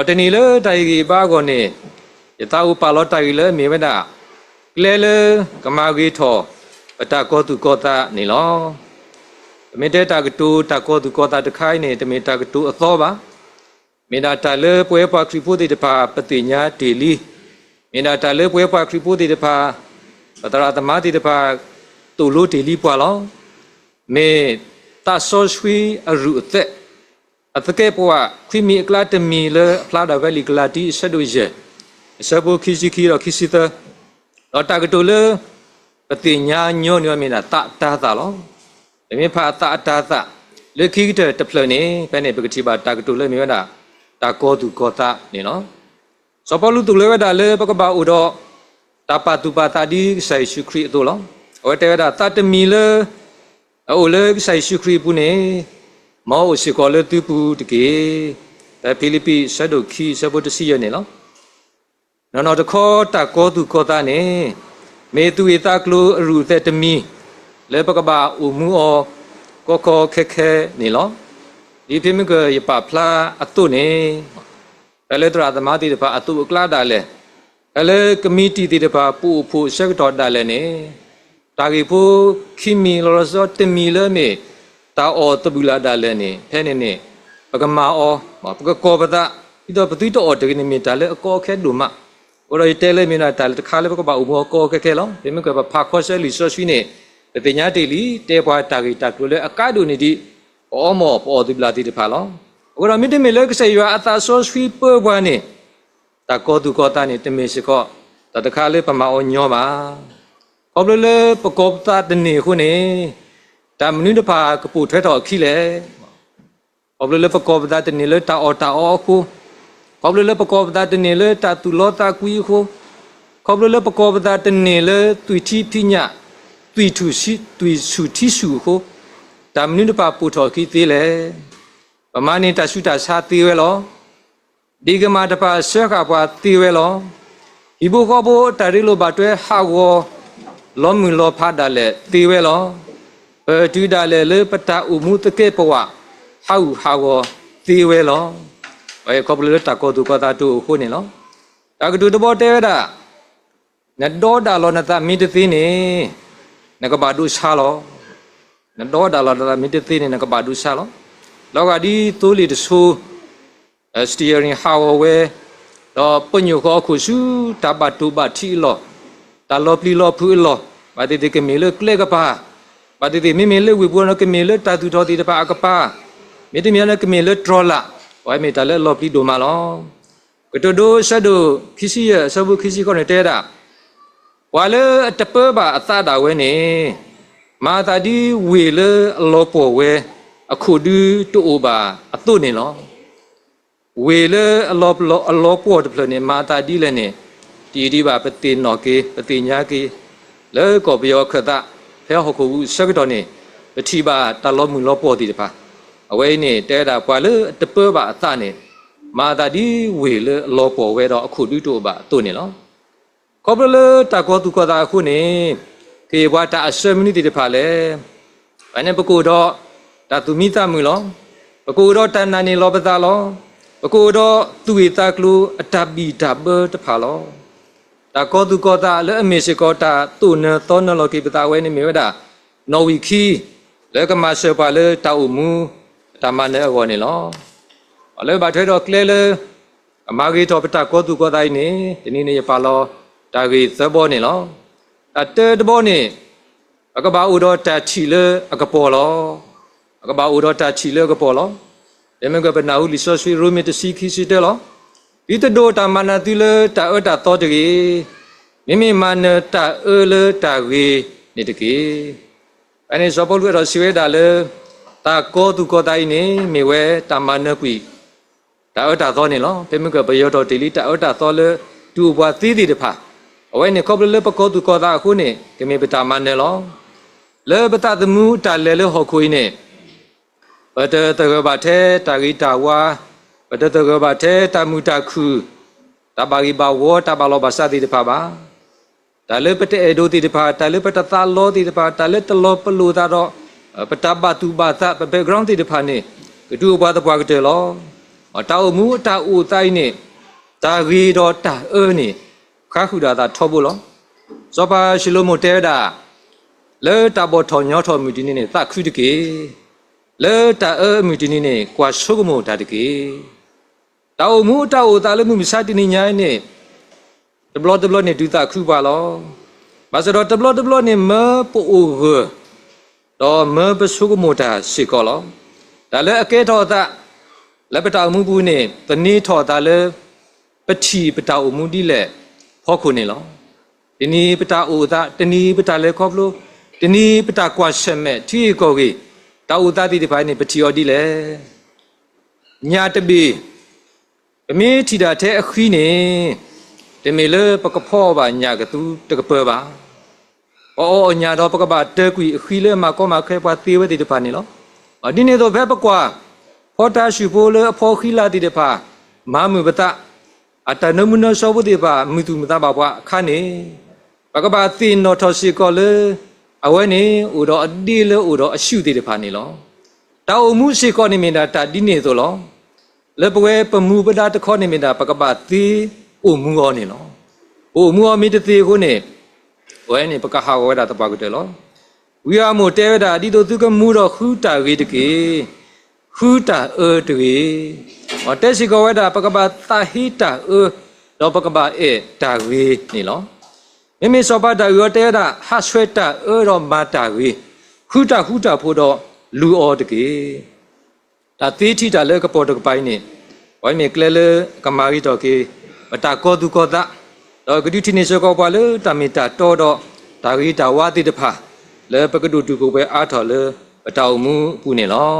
အတနီလေတိုင်ကြီးပါကောနေယတာဥပါလောတိုင်လေမေဝဒကလဲလေကမာဂီထောအတကောတုကောတာနေလောတမေတတာကတူတကောတုကောတာတခိုင်းနေတမေတကတူအသောပါမေနာတလေပွဲပါခရိပုတိတပါပတိညာတေလီမေနာတလေပွဲပါခရိပုတိတပါပတရာသမတိတပါတူလို့တေလီပွာလောမေတဆောဆွီအရုအသက် အတကယ်ပွားခီမီကလာတမီလဖလာဒဗလီကလာတီဆဒွေဂျေဆဘခီစီခီရခီစီတာတော့တကတူလပတိညာညောညောမင်းတာတတာတာလောဒီမြဖာတတာတာလေခိတဲ့တဖလနေဘယ်နေပကတိပါတကတူလမြေဝတာတကောသူကောတာနေနော်စပလူတူလေဝတာလေပကပါဥတော့တပတူပါတာဒီဆိုင်ရှုခရီအတူလောဝတဲဝတာတတမီလအိုလေဆိုင်ရှုခရီပူနေ မောရှိကောလေတူပူတကေဒါဖိလိပ္ပိဆတ်ဒုခီဆဘုတစီရနေလောနော်နော်တခေါ်တကောသူကောတာနေမေသူဧတကလုအရုသက်တမီလေပကဘာဥမှုအောကောကောခက်ခဲနေလောဒီဖိမကယပဖလာအတုနေဘယ်လေတရာသမာတိတပါအတုအကလာတာလေဘယ်လေကမီတီတိတပါပူဖူဆက်တော်တာလေနေတာဂီဖူခိမီလောစောတမီလေမေ တာအောတဘူလာဒါလည်းနေဖဲနေနေပကမာအောပကကောပဒပြီးတော့ပတိတော့တကနေမြတာလည်းအကောခဲဒုမအော်ရတဲလည်းမြနာတာလည်းတခါလည်းပကပါဥဘောကောခဲခဲလောဒီမြကပဖာခောဆဲလီဆောရှိနေပညာတေလီတဲပွားတာဂီတာကလည်းအကာဒုနေဒီအောမောပေါ်ဒီဘလာတီတဖာလောအော်ရမြတမေလည်းကစေရအသာဆောရှိပပွားနေတာကောသူကောတာနေတမေရှိခောတတခါလည်းပမာအောညောပါခေါပလေပကောပတာတနေခုနေ တာမနုတဖာကပူထွဲတော်ခိလေဘဘလလပကောပဒတနေလတာအောတာအောခုဘဘလလပကောပဒတနေလတာတူလောတာကွီခုဘဘလလပကောပဒတနေလတွီတီပိညာတွီထူရှိတွီစုတီစုခုတာမနုတဖာပူတော်ခိသေးလေပမာနိတရှုတာစာသေးဝဲလောဒီကမာတဖာဆွဲခါပွားသေးဝဲလောဤဘုခောဘတရီလိုဘတွဲဟာဝလောမူလောဖာဒါလေသေးဝဲလော เออดูดาเลเลปตาอุมุตะเกปวะหาหูหาวตีเวลอเอ้ขอบเลยตะโกตุกตาตุခုနေလောตากตุตบ่เตวดานดอดาลอนตะมิตติနေနကဘာဒုရှာလောနဒေါ်ဒါလာဒါမိတသိနေနကဘာဒုရှာလောလောကဒီတိုးလီတဆူစတီယရင်ဟာဝဲတော့ပညုခောခုစုတဘတုဘထီလောတလောပလီလောဖူလောဘာတိတိကမေလကလေကပါ ဘာတိတိမေမေလေဝေဘောနကမေလေတာတူတော်တိတပါအကပါမေတ္တမြနကမေလေဒရလာဝိုင်မေတလေလောပလီဒိုမာလောကတဒိုဆဒိုခီစီယဆဘုခီစီကောနေတဲတာဝါလေတပဘာအသတာဝဲနေမာတာဒီဝေလေအလောပေါ်ဝဲအခုဒူတူအိုဘာအတုနေလောဝေလေအလောပလောအလောပေါ်တပလနေမာတာဒီလည်းနေတီဒီဘာပတိနော်ကေပတိညာကေလေကောပြောခတာ ဖဲဟခုစကတော်နေပတိဘာတလောမှုလောပေါ်တီတပါအဝဲနေတဲတာပွာလေတပဘာအသနေမာတာဒီဝေလေအလောပေါ်ဝဲတော့အခုဒူတူဘာအတုနေလောကောပလေတကောသူကတာအခုနေကေဘွားတာအစမနီတီတဖာလေဘာနေပကူတော့တာသူမိသမူလောပကူတော့တန်နာနေလောပတာလောပကူတော့သူဝေတာကလူအတဘီတဘတဖာလော တာကောသူကောတာလဲအမေရှိကောတာသူနသောနလောကိပတာဝဲနေမြေဝဒနော်ဝီခီလဲကမဆေပါလေတာအမူတမနဲ့အောနေလောအလဲဘာထွဲတော့ကလဲလေအမဂေတော်ပတာကောသူကောတိုင်းနေဒီနေ့နေရပါလောတာဂေသဘောနေလောအတဲတဘောနေအကဘာဥတော်တချီလေအကပေါ်လောအကဘာဥတော်တချီလေအကပေါ်လောယမကပနာဥလီဆိုဆွေရူမီတစီခီစီတဲလော ဒီတဒိုတာမနာတိလေတာအတာတော်တကြီးမိမိမနတာအလေတာဝေနေတကြီးအဲ့ဒီဇဘောလူရစီဝဲတာလေတာကောသူကောတိုင်းနေမိဝဲတာမနကွီတာအတာတော်နေလောပြမကဘယောတော်တီလီတာအတာတော်လေတူဘွားသီးတည်တဖာအဝဲနေကောပလလပကောသူကောတာခုနေကမေပတာမနေလောလေပတာသမူတာလေလေဟောခွေးနေပတတကဘာထဲတာဂိတာဝါ ပတတကဘာထဲတမူတာခုတဘာဂိဘာဝတဘာလောဘာစတိတဖာပါတာလေပတေဒိုတိတဖာတာလေပတတာလောတိတဖာတာလေတလောပလူတာတော့ပတဘတူဘာသပဘေဂရောင်းတိတဖာနေကတူဘာတပွားကတဲ့လောအတောက်မှုအတာအိုတိုင်းနေဒါရီတော့တာအဲနေခါခုဒါတာထောဖို့လောဇောပါရှိလိုမတဲတာလေတာဘောထောညောထောမူဒီနေနေသခုတကေလေတာအဲမူဒီနေနေကွာဆုကမောတာတကေ တောက်မှုအတာအိုတာလည်းမှုမစတင်နေညာနေဒဘလဒဘလနေဒူတာခုပါလောဘာစတော့ဒဘလဒဘလနေမပိုအိုရတော့မပဆုကမောတာရှိကောလောဒါလည်းအကဲတော်တာလက်ပတောင်မှုဘူးနေတနည်းထော်တာလဲပတိပတောင်မှုဒီလဲဖောခုနေလောဒီနီပတာအိုတာတနီပတာလဲခေါပလို့တနီပတာကွာရှက်မဲ့တီကောကြီးတာအိုတာတိတပိုင်းနေပတိော်ဒီလဲညာတပီ အမေထီတာတဲ့အခီးနေတမေလပကဖောပါညာကတူတကပပါအော်ညာတော့ပကပါတဲကွီအခီးလဲမှာကောမှာခဲပါသေးဝဲတိတပိုင်းနေလောအဒီနေတော့ဘဲပကွာဖောတာရှိပိုးလေအဖောခိလာတိတဖာမာမုပတအတနမနသောဘတိပါမိတုမတပါဘွားခါနေဘကဘာသိနောထောရှိကောလေအဝဲနေဥတော်အတိလေဥတော်အရှုတိတဖာနေလောတာအမှုရှိကောနေမင်တာတာတိနေသောလော လပွဲပမူပဒတခောနိမိတာပကပတိအိုမူောနေလောအိုမူောမိတတိခုနေဝဲနေပကဟာဝဲတာတပကတလောဝိယမိုတဲဝဒအတိတုသူကမူတော့ခူတာဝေတကေခူတာအေတွေဟောတဲစီကဝဲတာပကပတာဟိတာအေတော့ပကပအေတာဝေနေလောမိမိစောပတာရောတဲတာဟာဆွေတာအေတော့မာတာဝေခူတာခူတာဖို့တော့လူအော်တကေ ဒါသေးထိတာလဲကပေါ်တကပိုင်းနေဝိုင်းမေကလဲလဲကမာရီတော့ကေမတာကောသူကောတာတော့ဂတိထိနေစေကောပါလေတမီတာတော်တော့ဒါဂိတာဝါတိတဖာလဲပကတုတူကိုပဲအားထော်လဲပတောက်မှုပူနေလော